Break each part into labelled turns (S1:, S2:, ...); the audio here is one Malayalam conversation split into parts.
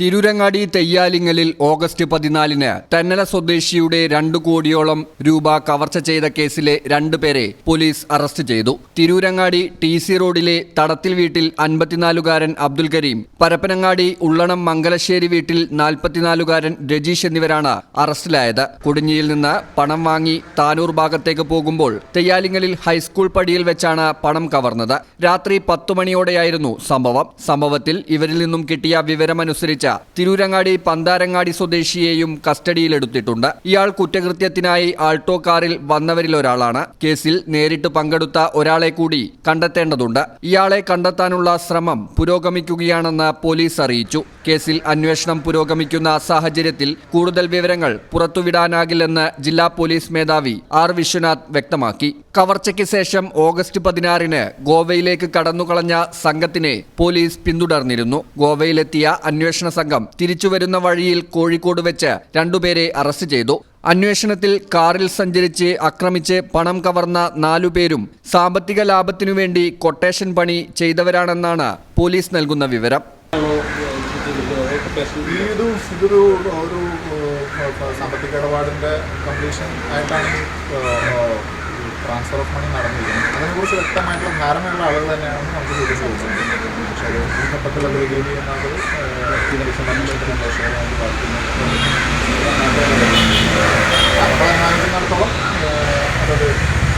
S1: തിരൂരങ്ങാടി തെയ്യാലിങ്ങലിൽ ഓഗസ്റ്റ് പതിനാലിന് തെന്നല സ്വദേശിയുടെ രണ്ടു കോടിയോളം രൂപ കവർച്ച ചെയ്ത കേസിലെ രണ്ടുപേരെ പോലീസ് അറസ്റ്റ് ചെയ്തു. തിരൂരങ്ങാടി ടി സി റോഡിലെ തടത്തിൽ വീട്ടിൽ അൻപത്തിനാലുകാരൻ അബ്ദുൽ കരീം പരപ്പനങ്ങാടി ഉള്ളണം മംഗലശ്ശേരി വീട്ടിൽ നാൽപ്പത്തിനാലുകാരൻ രജീഷ് എന്നിവരാണ് അറസ്റ്റിലായത്. കുടിഞ്ഞിയിൽ നിന്ന് പണം വാങ്ങി താനൂർ ഭാഗത്തേക്ക് പോകുമ്പോൾ തെയ്യാലിങ്ങലിൽ ഹൈസ്കൂൾ പടിയിൽ വെച്ചാണ് പണം കവർന്നത്. രാത്രി പത്തു മണിയോടെയായിരുന്നു സംഭവം. സംഭവത്തിൽ ഇവരിൽ നിന്നും കിട്ടിയ വിവരമനുസരിച്ച് തിരൂരങ്ങാടി പന്താരങ്ങാടി സ്വദേശിയെയും കസ്റ്റഡിയിലെടുത്തിട്ടുണ്ട്. ഇയാൾ കുറ്റകൃത്യത്തിനായി ആൾട്ടോ കാറിൽ വന്നവരിൽ ഒരാളാണ്. കേസിൽ നേരിട്ട് പങ്കെടുത്ത ഒരാളെ കൂടി കണ്ടെത്തേണ്ടതുണ്ട്. ഇയാളെ കണ്ടെത്താനുള്ള ശ്രമം പുരോഗമിക്കുകയാണെന്ന് പോലീസ് അറിയിച്ചു. കേസിൽ അന്വേഷണം പുരോഗമിക്കുന്ന സാഹചര്യത്തിൽ കൂടുതൽ വിവരങ്ങൾ പുറത്തുവിടാനാകില്ലെന്ന് ജില്ലാ പോലീസ് മേധാവി ആർ വിശ്വനാഥ് വ്യക്തമാക്കി. കവർച്ചയ്ക്ക് ശേഷം ഓഗസ്റ്റ് പതിനാറിന് ഗോവയിലേക്ക് കടന്നുകളഞ്ഞ സംഘത്തിനെ പോലീസ് പിന്തുടർന്നിരുന്നു. ഗോവയിലെത്തിയ അന്വേഷണ സംഘം തിരിച്ചുവരുന്ന വഴിയിൽ കോഴിക്കോട് വെച്ച് രണ്ടുപേരെ അറസ്റ്റ് ചെയ്തു. അന്വേഷണത്തിൽ കാറിൽ സഞ്ചരിച്ച് ആക്രമിച്ച് പണം കവർന്ന നാലുപേരും സാമ്പത്തിക ലാഭത്തിനുവേണ്ടി കൊട്ടേഷൻ പണി ചെയ്തവരാണെന്നാണ് പോലീസ് നൽകുന്ന വിവരം.
S2: ഇത് ഇതൊരു ഒരു സാമ്പത്തിക ഇടപാടിന്റെ കംപ്ലീഷൻ ആയിട്ടാണ് ട്രാൻസ്ഫർ ഓഫ് മണി നടന്നിരിക്കുന്നത്. അതിനെക്കുറിച്ച് വ്യക്തമായിട്ടുള്ള ധാരണയുള്ള ആളുകൾ തന്നെയാണ് നമുക്ക് സൂചിപ്പിച്ചു പക്ഷേ അത് അത് റിവീൽ ചെയ്യുന്നത് ഡിസംബർ മാസത്തിൽ അന്വേഷണം വേണ്ടി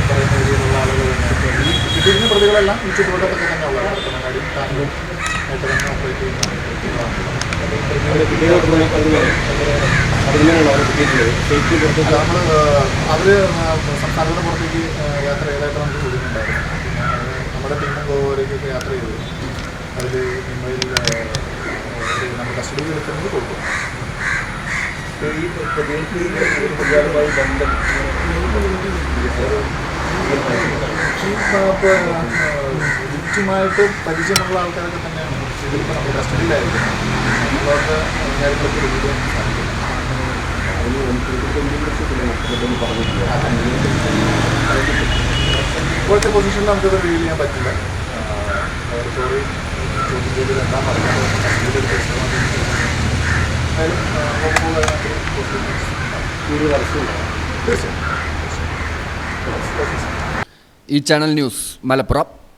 S2: പറയുന്ന രീതിയിലുള്ള ആളുകൾ പ്രതികളെല്ലാം ഈ ചുറ്റുവട്ടത്തൊക്കെ തന്നെ കാര്യം പത്തനംതിട്ടയും അവർ സംസ്ഥാനത്തിന് പുറത്തേക്ക് യാത്ര ചെയ്തതായിട്ട് നമുക്ക് ചോദിക്കുന്നുണ്ടായിരുന്നു നമ്മുടെ ടീമും ഗോവയിലേക്കൊക്കെ യാത്ര ചെയ്തു. അതിൽ മുംബൈയിൽ നമ്മൾ കസ്റ്റഡിയിൽ എടുക്കുന്നത് കൊടുക്കും ലിറ്റുമായിട്ട് പരിചയമുള്ള ആൾക്കാരൊക്കെ തന്നെയാണ്. ഇപ്പോഴത്തെ പൊസിഷനിൽ നമുക്കത് റിവീൽ ചെയ്യാൻ പറ്റില്ല. സോറി ചോദ്യം ചെയ്ത് രണ്ടാം തീർച്ചയായും
S1: ഈ channel news Malappuram.